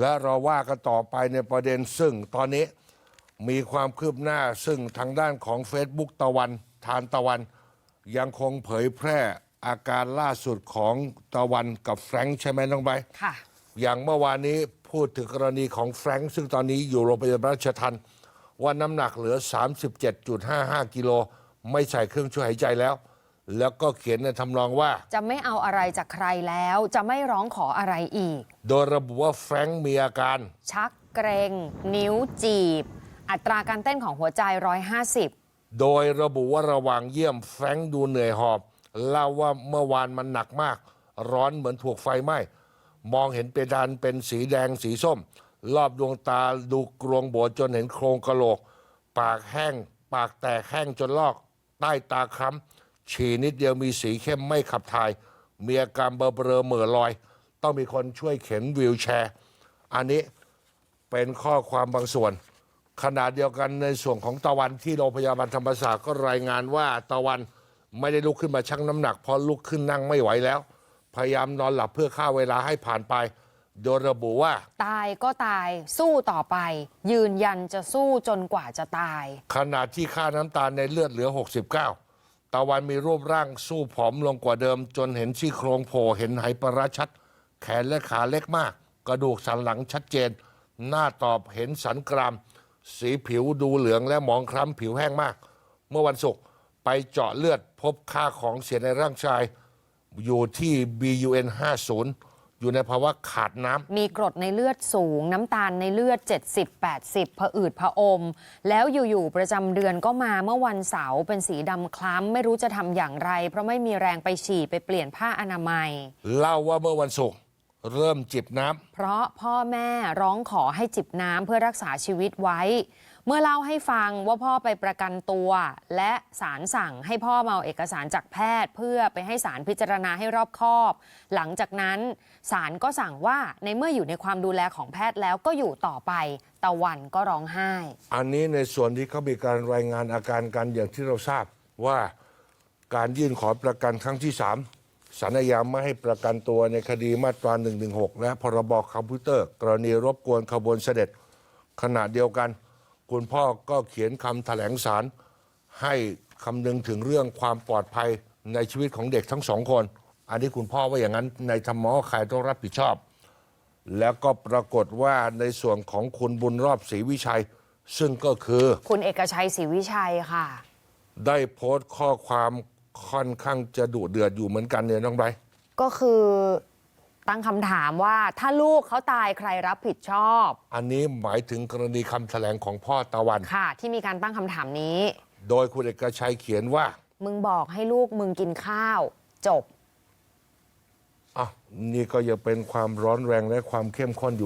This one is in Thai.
และเราว่ากันต่อไปในประเด็นซึ่งตอนนี้มีความคืบหน้าซึ่งทางด้านของ Facebook ตะวันทานตะวัน ยังคงเผยแพร่อาการล่าสุดของตะวันกับแฟรงค์ใช่ไหมน้องใบร์ทค่ะ อย่างเมื่อวานนี้พูดถึงกรณีของแฟรงค์ซึ่งตอนนี้อยู่โรงพยาบาลราชทันว่าน้ำหนักเหลือ 37.55 กิโล ไม่ใส่เครื่องช่วยหายใจแล้ว แล้วก็เขียนในทำนองว่า จะไม่เอาอะไรจากใครแล้ว จะไม่ร้องขออะไรอีก โดยระบุว่าแฟรงค์มีอาการ ชักเกรง นิ้วจีบ อัตราการเต้นของหัวใจ 150 โดยระบุว่าระหว่างเยี่ยมแฟรงค์ดูเหนื่อยหอบ เล่าว่าเมื่อวานมันหนักมาก ร้อนเหมือนถูกไฟไหม้ มองเห็นเพดานเป็นสีแดงสีส้ม รอบดวงตาดูกรวงโบจนเห็นโครงกะโหลก ปากแห้ง ปากแตกแห้งจนลอก ใต้ตาคล้ำ ฉี่นิดเดียวมีสีเข้มไม่ขับถ่าย มีอาการเบลอเบลอเหม่อลอย ต้องมีคนช่วยเข็นวีลแชร์ อันนี้เป็นข้อความบางส่วน ขณะเดียวกันในส่วนของตะวันที่โรงพยาบาลธรรมศาสตร์ก็รายงานว่าตะวันไม่ได้ลุกขึ้นมาชั่งน้ำหนักเพราะลุกขึ้นนั่งไม่ไหวแล้ว พยายามนอนหลับเพื่อฆ่าเวลาให้ผ่านไป โดยระบุว่า ตายก็ตายสู้ต่อไป ยืนยันจะสู้จนกว่าจะตาย ขณะที่ค่าน้ำตาลในเลือดเหลือ 69 ตะวันมีรูปร่างสู้ผอมลงกว่าเดิม จนเห็นซี่โครงโผล่เห็นไหปลาร้าชัด แขนและขาเล็กมาก กระดูกสันหลังชัดเจน หน้าตอบเห็นสันกราม สีผิวดูเหลืองและหมองคล้ำผิวแห้งมาก เมื่อวันศุกร์ไปเจาะเลือดพบค่าของเสียในร่างกายอยู่ที่ BUN 50 อยู่ในภาวะขาดน้ำ มีกรดในเลือดสูง น้ำตาลในเลือด 70-80ผะอืดผะอม แล้วอยู่ๆประจำเดือนก็มาเมื่อวันเสาร์เป็นสีดำคล้ำ ไม่รู้จะทำอย่างไร เพราะไม่มีแรงไปฉี่ไปเปลี่ยนผ้าอนามัย เล่าว่าเมื่อวันศุกร์ เริ่มจิบน้ำเพราะพ่อแม่ร้องขอให้จิบน้ำเพื่อรักษาชีวิตไว้ เมื่อเล่าให้ฟังว่าพ่อไปประกันตัว และศาลสั่งให้พ่อมาเอาเอกสารจากแพทย์ เพื่อไปให้ศาลพิจารณาให้รอบคอบ หลังจากนั้นศาลก็สั่งว่าในเมื่ออยู่ในความดูแลของแพทย์แล้วก็อยู่ต่อไป ตะวันก็ร้องไห้ อันนี้ในส่วนที่เขามีการรายงานอาการกันอย่างที่เราทราบว่าการยื่นขอประกันครั้งที่3 สัญญาไม่ให้ประกันตัวในคดีมาตรา 116 และพรบคอมพิวเตอร์ กรณีรบกวนขบวนเสด็จขณะเดียวกัน คุณพ่อก็เขียนคำแถลงสารให้คำนึงถึงเรื่องความปลอดภัยในชีวิตของเด็กทั้งสองคน อันนี้คุณพ่อว่าอย่างนั้นในธรรมะใครต้องรับผิดชอบ แล้วก็ปรากฏว่าในส่วนของคุณบุญรอบศรีวิชัย ซึ่งก็คือ คุณเอกชัยศรีวิชัยค่ะ ได้โพสต์ข้อความ ค่อนข้างจะดุเดือดอยู่เหมือนกันเนี่ยน้องไบร์ทก็คือตั้งคำถามว่าถ้าลูกเขาตายใครรับผิดชอบ อันนี้หมายถึงกรณีคำแถลงของพ่อตะวัน ค่ะ ที่มีการตั้งคำถามนี้ โดยคุณเอกชัยเขียนว่ามึงบอกให้ลูกมึงกินข้าว จบ อะนี่ก็ยังเป็นความร้อนแรงและความเข้มข้นอยู่